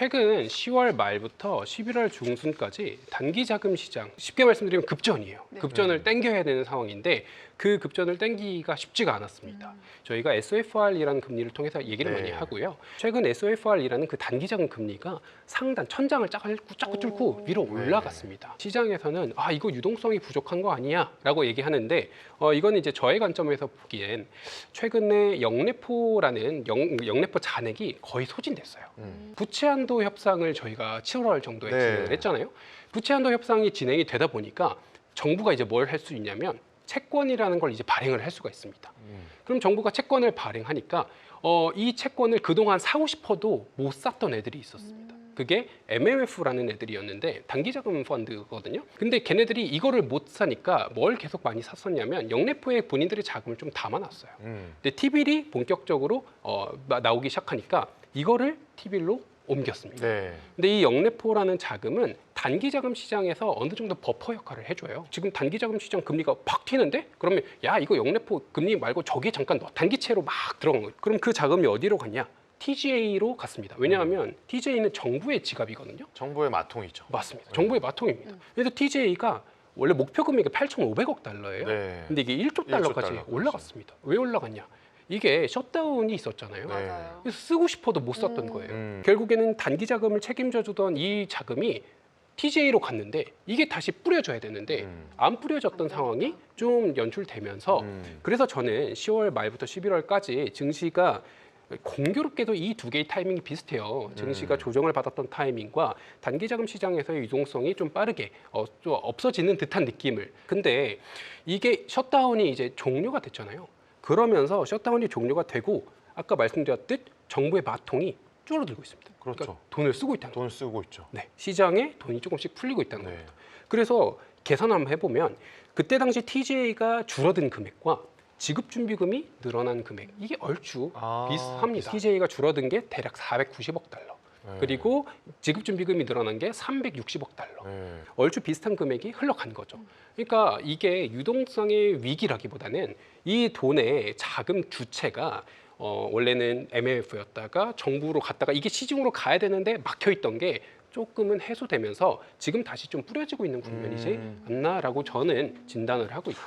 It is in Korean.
최근 10월 말부터 11월 중순까지 단기 자금 시장 쉽게 말씀드리면 급전이에요. 네. 급전을 땡겨야 되는 상황인데 그 급전을 땡기기가 쉽지가 않았습니다. 저희가 SOFR이라는 금리를 통해서 얘기를 네. 많이 하고요. 최근 SOFR이라는 그 단기 자금 금리가 상단 천장을 자꾸 자꾸 뚫고 오. 위로 네. 올라갔습니다. 시장에서는 아 이거 유동성이 부족한 거 아니야라고 얘기하는데 어, 이건 이제 저의 관점에서 보기엔 최근에 영래포라는 영, 영래포 잔액이 거의 소진됐어요. 음. 부채 한도 협상을 저희가 7월 정도에 네. 진행을 했잖아요. 부채 한도 협상이 진행이 되다 보니까 정부가 이제 뭘 할 수 있냐면 채권이라는 걸 이제 발행을 할 수가 있습니다. 음. 그럼 정부가 채권을 발행하니까 어, 이 채권을 그동안 사고 싶어도 못 샀던 애들이 있었습니다. 그게 MLF라는 애들이었는데 단기자금 펀드거든요. 근데 걔네들이 이거를 못 사니까 뭘 계속 많이 샀었냐면 영래포에 본인들의 자금을 좀 담아놨어요. 음. 근데 T빌이 본격적으로 어, 나- 나오기 시작하니까 이거를 T빌로 옮겼습니다. 네. 근데 이 영래포라는 자금은 단기 자금 시장에서 어느 정도 버퍼 역할을 해줘요. 지금 단기 자금 시장 금리가 팍 튀는데 그러면 야 이거 영래포 금리 말고 저기에 잠깐 넣어 단기채로 막 들어간 거예요. 그럼 그 자금이 어디로 갔냐? TGA로 갔습니다. 왜냐하면 TGA는 정부의 지갑이거든요. 정부의 마통이죠. 맞습니다. 정부의 마통입니다. 그래서 TGA가 원래 목표 금액이 8,500억 달러예요. 네. 근데 이게 1조 1조 달러까지 달러까지. 올라갔습니다. 왜 올라갔냐? 이게 셧다운이 있었잖아요. 네. 맞아요. 그래서 쓰고 싶어도 못 썼던 음. 거예요. 음. 결국에는 단기 자금을 책임져 주던 이 자금이 TJ로 갔는데 이게 다시 뿌려져야 되는데 음. 안 뿌려졌던 상황이 좀 연출되면서 음. 그래서 저는 10월 말부터 11월까지 증시가 공교롭게도 이 두 개의 타이밍이 비슷해요. 증시가 음. 조정을 받았던 타이밍과 단기 자금 시장에서의 유동성이 좀 빠르게 어, 좀 없어지는 듯한 느낌을. 근데 이게 셧다운이 이제 종료가 됐잖아요. 그러면서 셧다운이 종료가 되고 아까 말씀드렸듯 정부의 마통이 줄어들고 있습니다. 그렇죠. 그러니까 돈을 쓰고 있다는. 돈을 쓰고 있죠. 네, 시장에 돈이 조금씩 풀리고 있다는 네. 겁니다. 그래서 계산 한번 해보면 그때 당시 TGA가 줄어든 금액과 지급 준비금이 늘어난 금액 이게 얼추 아, 비슷합니다. TGA가 줄어든 게 대략 490억 달러. 네. 그리고 지급 준비금이 늘어난 게 360억 달러. 네. 얼추 비슷한 금액이 흘러간 거죠. 그러니까 이게 유동성의 위기라기보다는 이 돈의 자금 주체가 어, 원래는 MLF였다가 정부로 갔다가 이게 시중으로 가야 되는데 막혀 있던 게 조금은 해소되면서 지금 다시 좀 뿌려지고 있는 국면이지 음. 않나라고 저는 진단을 하고 있고요.